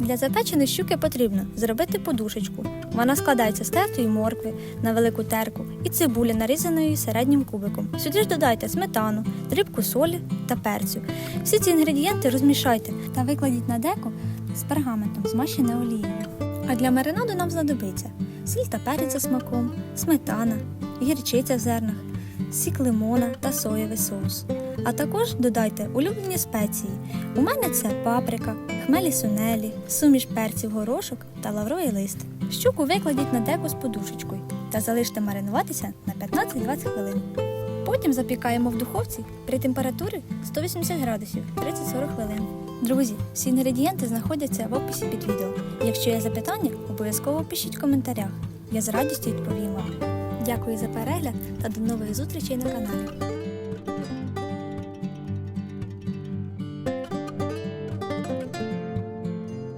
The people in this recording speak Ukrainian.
Для запеченої щуки потрібно зробити подушечку. Вона складається з тертої моркви на велику терку і цибулі, нарізаної середнім кубиком. Сюди ж додайте сметану, дрібку солі та перцю. Всі ці інгредієнти розмішайте та викладіть на деко з пергаментом, змащене олією. А для маринаду нам знадобиться сіль та перець смаком, сметана, гірчиця в зернах, сік лимона та соєвий соус. А також додайте улюблені спеції. У мене це паприка, хмелі сунелі, суміш перців горошок та лавровий лист. Щуку викладіть на деко з подушечкою та залиште маринуватися на 15-20 хвилин. Потім запікаємо в духовці при температурі 180 градусів 30-40 хвилин. Друзі, всі інгредієнти знаходяться в описі під відео. Якщо є запитання, обов'язково пишіть в коментарях. Я з радістю відповім вам. Дякую за перегляд та до нових зустрічей на каналі.